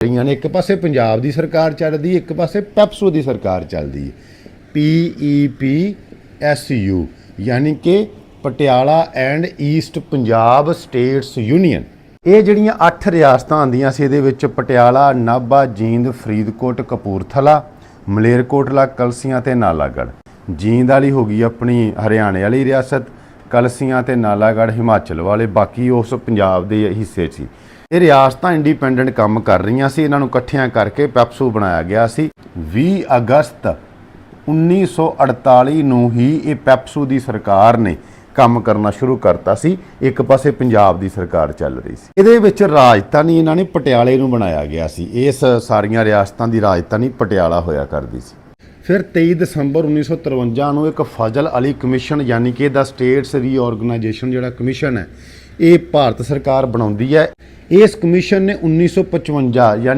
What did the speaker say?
ਰਹੀਆਂ ਨੇ। ਇੱਕ ਪਾਸੇ ਪੰਜਾਬ ਦੀ ਸਰਕਾਰ ਚੱਲਦੀ, ਇੱਕ ਪਾਸੇ ਪੈਪਸੋ ਦੀ ਸਰਕਾਰ ਚੱਲਦੀ। ਹੈ ਪੀ ਈ ਪੀ, ਐਸ ਯੂ, ਯਾਨੀ ਕਿ Patiala and east Punjab states union. ਇਹ ਜਿਹੜੀਆਂ 8 ਰਿਆਸਤਾਂ ਆਂਦੀਆਂ ਸੀ, ਇਹਦੇ ਵਿੱਚ ਪਟਿਆਲਾ, ਨਾਭਾ, ਜੀਂਦ, ਫਰੀਦਕੋਟ, ਕਪੂਰਥਲਾ, ਮਲੇਰਕੋਟਲਾ, ਕਲਸੀਆਂ ਤੇ ਨਾਲਾਗੜ੍ਹ। ਜੀਂਦ ਵਾਲੀ ਹੋ ਗਈ ਆਪਣੀ ਹਰਿਆਣੇ ਵਾਲੀ ਰਿਆਸਤ, ਕਲਸੀਆਂ ਤੇ ਨਾਲਾਗੜ੍ਹ, ਹਿਮਾਚਲ ਵਾਲੇ, ਬਾਕੀ ਉਸ ਪੰਜਾਬ ਦੇ ਹਿੱਸੇ ਸੀ। ਇਹ ਰਿਆਸਤਾਂ ਇੰਡੀਪੈਂਡੈਂਟ ਕੰਮ ਕਰ ਰਹੀਆਂ ਸੀ, ਇਹਨਾਂ ਨੂੰ ਇਕੱਠਿਆਂ ਕਰਕੇ ਪੈਪਸੂ ਬਣਾਇਆ ਗਿਆ ਸੀ। 20 ਅਗਸਤ 1948 ਨੂੰ ਹੀ ਇਹ ਪੈਪਸੂ ਦੀ ਸਰਕਾਰ ਨੇ ਕੰਮ ਕਰਨਾ ਸ਼ੁਰੂ ਕਰਤਾ ਸੀ। ਇੱਕ ਪਾਸੇ ਪੰਜਾਬ ਦੀ ਸਰਕਾਰ ਚੱਲ ਰਹੀ ਸੀ। ਇਹਦੇ ਵਿੱਚ ਰਾਜਧਾਨੀ ਇਹਨਾਂ ਨੇ ਪਟਿਆਲੇ ਨੂੰ ਬਣਾਇਆ ਗਿਆ ਸੀ। ਇਸ ਸਾਰੀਆਂ ਰਿਆਸਤਾਂ ਦੀ ਰਾਜਧਾਨੀ ਪਟਿਆਲਾ ਹੋਇਆ ਕਰਦੀ ਸੀ। ਫਿਰ 23 ਦਸੰਬਰ 1953 ਨੂੰ ਇੱਕ ਫਜ਼ਲ ਅਲੀ ਕਮਿਸ਼ਨ, ਯਾਨੀ ਕਿ ਦਾ ਸਟੇਟਸ ਰੀਆਰਗੇਨਾਈਜੇਸ਼ਨ ਜਿਹੜਾ ਕਮਿਸ਼ਨ ਹੈ ਇਹ ਭਾਰਤ ਸਰਕਾਰ ਬਣਾਉਂਦੀ ਹੈ। ਇਸ ਕਮਿਸ਼ਨ ਨੇ 1955 ਯਾਨੀ